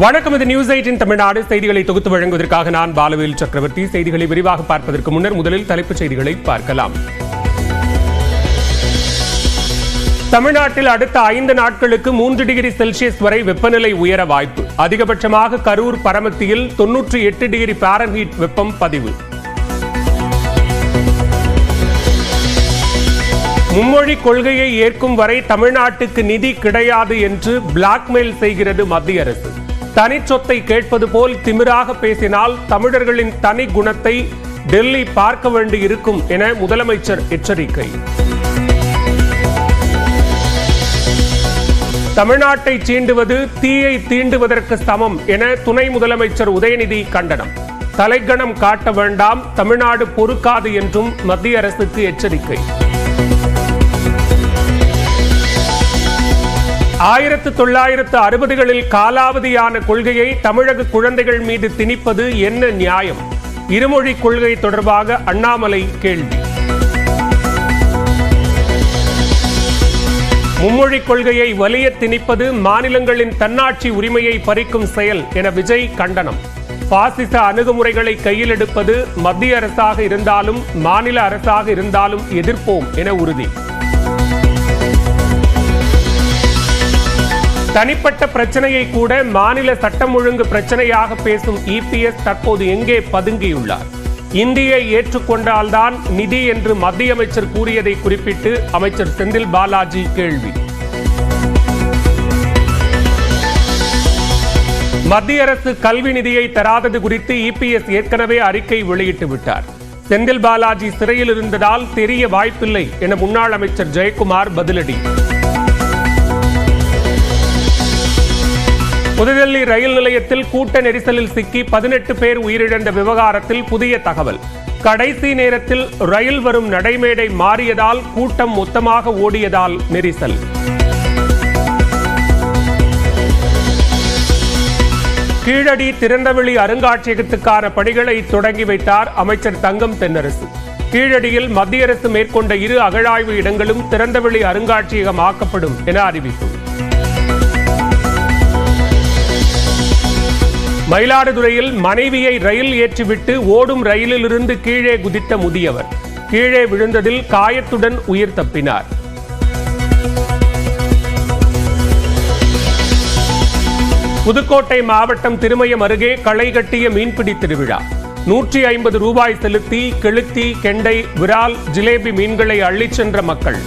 வணக்கம் இது news eighteen Tamil Nadu. செய்திகளை தொகுத்து வழங்குவதற்காக நான் பாலவேல் சக்கரவர்த்தி. செய்திகளை விரிவாக பார்ப்பதற்கு முன்னர் முதலில் தலைப்புச் செய்திகளை பார்க்கலாம். தமிழ்நாட்டில் அடுத்த ஐந்து நாட்களுக்கு மூன்று டிகிரி செல்சியஸ் வரை வெப்பநிலை உயர வாய்ப்பு. அதிகபட்சமாக கரூர் பரமத்தியில் தொன்னூற்றி எட்டு டிகிரி பாரன்ஹீட் வெப்பம் பதிவு. மும்மொழி கொள்கையை ஏற்கும் வரை தமிழ்நாட்டுக்கு நிதி கிடையாது என்று பிளாக்மெயில் செய்கிறது மத்திய அரசு. தனிச்சொத்தை கேட்பது போல் திமிராக பேசினால் தமிழர்களின் தனி குணத்தை டெல்லி பார்க்க வேண்டி இருக்கும் என முதலமைச்சர் எச்சரிக்கை. தமிழ்நாட்டை சீண்டுவது தீயை தீண்டுவதற்கு சமம் என துணை முதலமைச்சர் உதயநிதி கண்டனம். தலைக்கணம் காட்ட வேண்டாம் தமிழ்நாடு பொறுக்காது என்றும் மத்திய அரசுக்கு எச்சரிக்கை. ஆயிரத்து தொள்ளாயிரத்து அறுபதுகளில் காலாவதியான கொள்கையை தமிழக குழந்தைகள் மீது திணிப்பது என்ன நியாயம்? இருமொழி கொள்கை தொடர்பாக அண்ணாமலை கேள்வி. மும்மொழி கொள்கையை வலிய திணிப்பது மாநிலங்களின் தன்னாட்சி உரிமையை பறிக்கும் செயல் என விஜய் கண்டனம். பாசிச அணுகுமுறைகளை கையில் எடுப்பது மத்திய அரசாக இருந்தாலும் மாநில அரசாக இருந்தாலும் எதிர்ப்போம் என உறுதி. தனிப்பட்ட பிரச்சனையை கூட மாநில சட்டம் ஒழுங்கு பிரச்சனையாக பேசும் இபிஎஸ் தற்போது எங்கே பதுங்கியுள்ளார்? இந்தியை ஏற்றுக்கொண்டால்தான் நிதி என்று மத்திய அமைச்சர் கூறியதை குறிப்பிட்டு அமைச்சர் செந்தில் பாலாஜி கேள்வி. மத்திய அரசு கல்வி நிதியை தராதது குறித்து இபிஎஸ் ஏற்கனவே அறிக்கை வெளியிட்டு விட்டார். செந்தில் பாலாஜி சிறையில் இருந்ததால் தெரிய வாய்ப்பில்லை என முன்னாள் அமைச்சர் ஜெயக்குமார் பதிலடி. புதுடெல்லி ரயில் நிலையத்தில் கூட்ட நெரிசலில் சிக்கி பதினெட்டு பேர் உயிரிழந்த விவகாரத்தில் புதிய தகவல். கடைசி நேரத்தில் ரயில் வரும் நடைமேடை மாறியதால் கூட்டம் மொத்தமாக ஓடியதால் நெரிசல். கீழடி திறந்தவெளி அருங்காட்சியகத்துக்கான பணிகளை தொடங்கி வைத்தார் அமைச்சர் தங்கம் தென்னரசு. கீழடியில் மத்திய அரசு மேற்கொண்ட இரு அகழாய்வு இடங்களும் திறந்தவெளி அருங்காட்சியகம் ஆக்கப்படும் என அறிவிப்பு. மயிலாடுதுறையில் மனைவியை ரயில் ஏற்றிவிட்டு ஓடும் ரயிலிலிருந்து கீழே குதித்த முதியவர். கீழே விழுந்ததில் காயத்துடன் உயிர் தப்பினார். புதுக்கோட்டை மாவட்டம் திருமயம் அருகே களை கட்டிய மீன்பிடி திருவிழா. நூற்றி ஐம்பது ரூபாய் செலுத்தி கெளுத்தி கெண்டை விரால் ஜிலேபி மீன்களை அள்ளிச் சென்ற மக்கள்.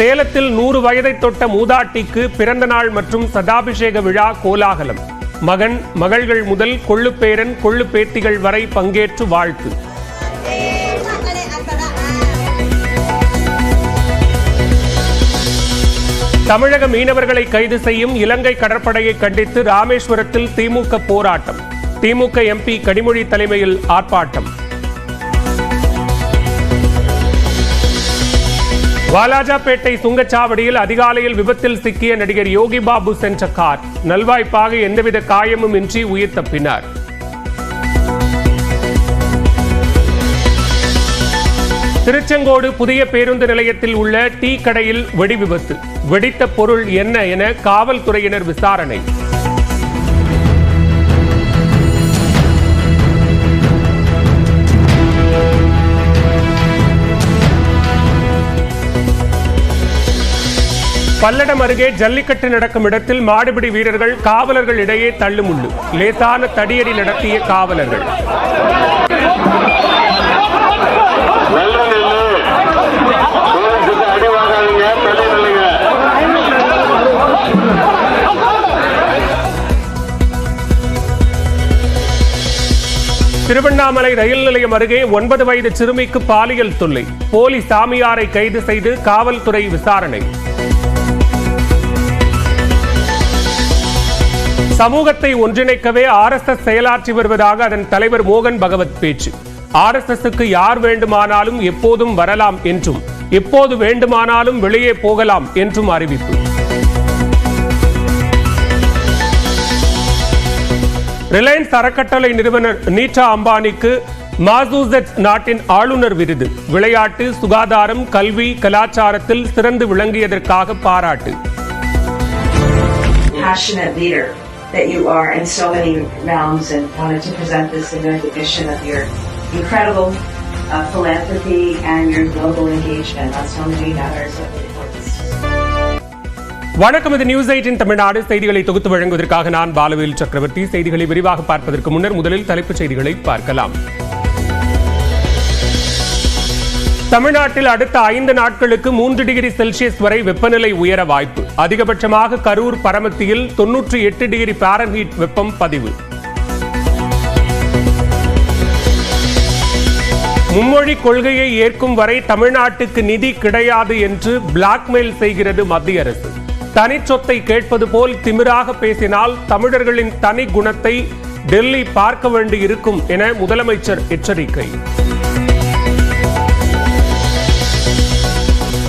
சேலத்தில் நூறு வயதை தொட்ட மூதாட்டிக்கு பிறந்த நாள் மற்றும் சதாபிஷேக விழா கோலாகலம். மகன் மகள்கள் முதல் கொள்ளுப்பேரன் கொள்ளுப்பேத்திகள் வரை பங்கேற்று வாழ்த்து. தமிழக மீனவர்களை கைது செய்யும் இலங்கை கடற்படையை கண்டித்து ராமேஸ்வரத்தில் திமுக போராட்டம். திமுக எம்பி கனிமொழி தலைமையில் ஆர்ப்பாட்டம். வாலாஜாபேட்டை சுங்கச்சாவடியில் அதிகாலையில் விபத்தில் சிக்கிய நடிகர் யோகி பாபு சென்ற கார் நல்வாய்ப்பாக எந்தவித காயமும் இன்றி உயிர் தப்பினார். திருச்செங்கோடு புதிய பேருந்து நிலையத்தில் உள்ள டீ கடையில் வெடி விபத்து வெடித்த பொருள் என்ன என காவல்துறையினர் விசாரணை. பல்லடம் அருகே ஜல்லிக்கட்டு நடக்கும் இடத்தில் மாடுபிடி வீரர்கள் காவலர்கள் இடையே தள்ளுமுள்ளு லேசான தடியடி நடத்திய காவலர்கள். திருவண்ணாமலை ரயில் நிலையம் அருகே ஒன்பது வயது சிறுமிக்கு பாலியல் தொல்லை. போலி சாமியாரை கைது செய்து காவல்துறை விசாரணை. சமூகத்தை ஒன்றிணைக்கவே ஆர்எஸ்எஸ் செயலாற்றி வருவதாக அதன் தலைவர் மோகன் பகவத் பேச்சு. ஆர்எஸ்எஸ்க்கு யார் வேண்டுமானாலும் எப்போதும் வரலாம் என்றும் எப்போது வேண்டுமானாலும் வெளியே போகலாம் என்றும் அறிவிப்பு. ரிலையன்ஸ் அறக்கட்டளை நிறுவனர் நீட்டா அம்பானிக்கு மாசூசெட்ஸ் நாட்டின் ஆளுநர் விருது. விளையாட்டு சுகாதாரம் கல்வி கலாச்சாரத்தில் சிறந்து விளங்கியதற்காக பாராட்டு. Passionate leader. That you are in so many realms and wanted to present this in recognition of your incredible uh, philanthropy and your global engagement on so many matters of importance. வணக்கம் இது news eighteen Tamil Nadu செய்திகளை தொகுத்து வழங்குவதற்காக நான் பாலவேல் சக்கரவர்த்தி செய்திகளை விரிவாக பார்ப்பதற்கு முன்னர் முதலில் தலைப்புச் செய்திகளை பார்க்கலாம் தமிழ்நாட்டில் அடுத்த ஐந்து நாட்களுக்கு மூன்று டிகிரி செல்சியஸ் வரை வெப்பநிலை உயர வாய்ப்பு. அதிகபட்சமாக கரூர் பரமத்தியில் தொன்னூற்றி எட்டு டிகிரி பாரன்ஹீட் வெப்பம் பதிவு. மும்மொழி கொள்கையை ஏற்கும் வரை தமிழ்நாட்டுக்கு நிதி கிடையாது என்று பிளாக்மெயில் செய்கிறது மத்திய அரசு. தனிச்சொத்தை கேட்பது போல் திமிராக பேசினால் தமிழர்களின் தனி குணத்தை டெல்லி பார்க்க வேண்டியிருக்கும் என முதலமைச்சர் எச்சரிக்கை.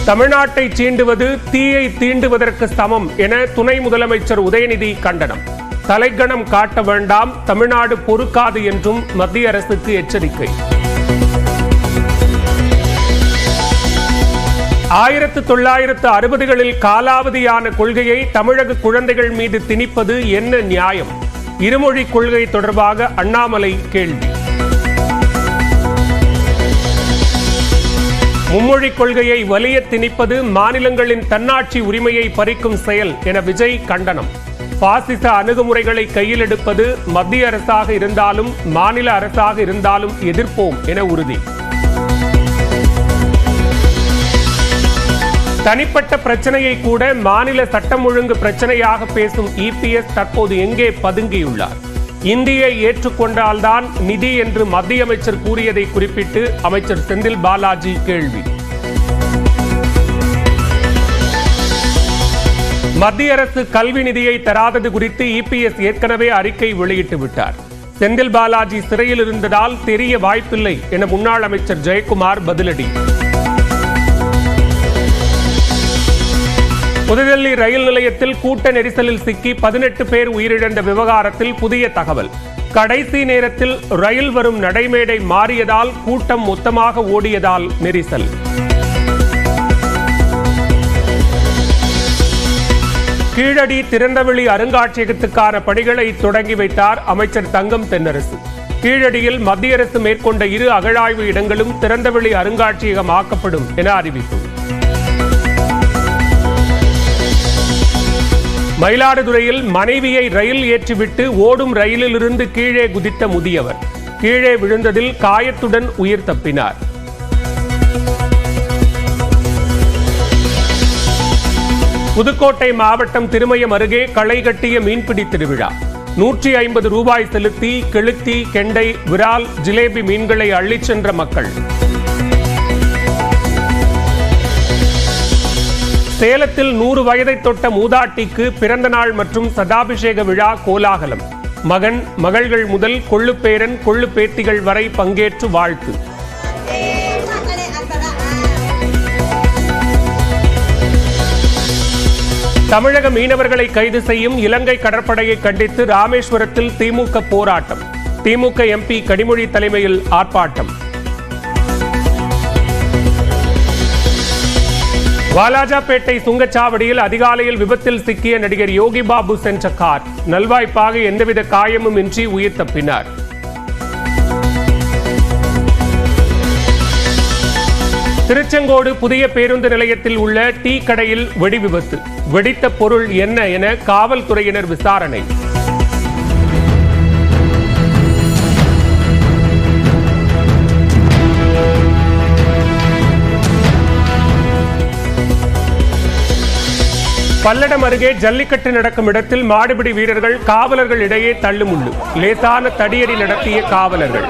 தமிழ்நாட்டை சீண்டுவது தீயை தீண்டுவதற்கு சமம் என துணை முதலமைச்சர் உதயநிதி கண்டனம். தலைக்கணம் காட்ட வேண்டாம் தமிழ்நாடு பொறுக்காது என்றும் மத்திய அரசுக்கு எச்சரிக்கை. ஆயிரத்து தொள்ளாயிரத்து அறுபதுகளில் காலாவதியான கொள்கையை தமிழக குழந்தைகள் மீது திணிப்பது என்ன நியாயம்? இருமொழி கொள்கை தொடர்பாக அண்ணாமலை கேள்வி. மும்மொழி கொள்கையை வலிய திணிப்பது மாநிலங்களின் தன்னாட்சி உரிமையை பறிக்கும் செயல் என விஜய் கண்டனம். பாசிச அணுகுமுறைகளை கையில் எடுப்பது மத்திய அரசாக இருந்தாலும் மாநில அரசாக இருந்தாலும் எதிர்ப்போம் என உறுதி. தனிப்பட்ட பிரச்சனையை கூட மாநில சட்டம் ஒழுங்கு பிரச்சனையாக பேசும் இபிஎஸ் தற்போது எங்கே பதுங்கியுள்ளார்? இந்தியை ஏற்றுக்கொண்டால்தான் நிதி என்று மத்திய அமைச்சர் கூறியதை குறிப்பிட்டு அமைச்சர் செந்தில் பாலாஜி கேள்வி. மத்திய அரசு கல்வி நிதியை தராதது குறித்து இபிஎஸ் ஏற்கனவே அறிக்கை வெளியிட்டு விட்டார். செந்தில் பாலாஜி சிறையில் இருந்ததால் தெரிய வாய்ப்பில்லை என முன்னாள் அமைச்சர் ஜெயக்குமார் பதிலடி. புதுடெல்லி ரயில் நிலையத்தில் கூட்ட நெரிசலில் சிக்கி பதினெட்டு பேர் உயிரிழந்த விவகாரத்தில் புதிய தகவல். கடைசி நேரத்தில் ரயில் வரும் நடைமேடை மாறியதால் கூட்டம் மொத்தமாக ஓடியதால் நெரிசல். கீழடி திறந்தவெளி அருங்காட்சியகத்துக்கான பணிகளை தொடங்கி வைத்தார் அமைச்சர் தங்கம் தென்னரசு. கீழடியில் மத்திய அரசு மேற்கொண்ட இரு அகழாய்வு இடங்களும் திறந்தவெளி அருங்காட்சியகம் ஆக்கப்படும் என அறிவிப்பு. மயிலாடுதுறையில் மனைவியை ரயில் ஏற்றிவிட்டு ஓடும் ரயிலிலிருந்து கீழே குதித்த முதியவர். கீழே விழுந்ததில் காயத்துடன் உயிர் தப்பினார். புதுக்கோட்டை மாவட்டம் திருமயம் அருகே களை கட்டிய மீன்பிடி திருவிழா. நூற்றி ஐம்பது ரூபாய் செலுத்தி கெளுத்தி கெண்டை விரால் ஜிலேபி மீன்களை அள்ளிச் சென்ற மக்கள். சேலத்தில் நூறு வயதை தொட்ட மூதாட்டிக்கு பிறந்த நாள் மற்றும் சதாபிஷேக விழா கோலாகலம். மகன் மகள்கள் முதல் கொள்ளுப்பேரன் கொள்ளு பேத்திகள் வரை பங்கேற்று வாழ்த்து. தமிழக மீனவர்களை கைது செய்யும் இலங்கை கடற்படையை கண்டித்து ராமேஸ்வரத்தில் திமுக போராட்டம். திமுக எம்பி கனிமொழி தலைமையில் ஆர்ப்பாட்டம். வாலாஜாபேட்டை சுங்கச்சாவடியில் அதிகாலையில் விபத்தில் சிக்கிய நடிகர் யோகி பாபு சென்ற கார் நல்வாய்ப்பாக எந்தவித காயமும் இன்றி உயிர் தப்பினார். திருச்செங்கோடு புதிய பேருந்து நிலையத்தில் உள்ள டீ கடையில் வெடி விபத்து வெடித்த பொருள் என்ன என காவல்துறையினர் விசாரணை. பல்லடம் அருகே ஜல்லிக்கட்டு நடக்கும் இடத்தில் மாடுபிடி வீரர்கள் காவலர்கள் இடையே தள்ளுமுள்ளு. லேசான தடியடி நடத்திய காவலர்கள்.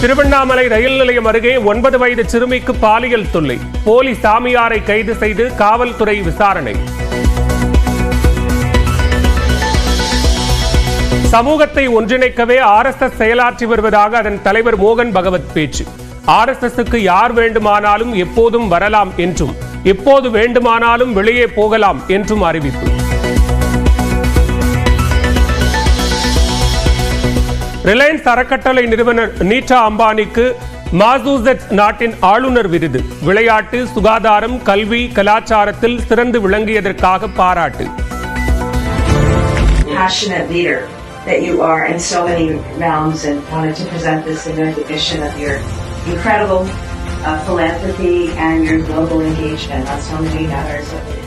திருவண்ணாமலை ரயில் நிலையம் அருகே ஒன்பது வயது சிறுமிக்கு பாலியல் தொல்லை. போலி சாமியாரை கைது செய்து காவல்துறை விசாரணை. சமூகத்தை ஒன்றிணைக்கவே ஆர்எஸ்எஸ் செயலாற்றி வருவதாக அதன் தலைவர் மோகன் பகவத் பேச்சு. ஆர்எஸ்எஸ்க்கு யார் வேண்டுமானாலும் எப்போதும் வரலாம் என்றும் எப்போது வேண்டுமானாலும் வெளியே போகலாம் என்றும் அறிவிப்பு. ரிலையன்ஸ் அறக்கட்டளை நிறுவனர் நீட்டா அம்பானிக்கு மாசூசெட்ஸ் நாட்டின் ஆளுநர் விருது. விளையாட்டு சுகாதாரம் கல்வி கலாச்சாரத்தில் சிறந்து விளங்கியதற்காக பாராட்டு. Passionate leader. That you are in so many realms and wanted to present this in recognition of your incredible uh, philanthropy and your global engagement on so many matters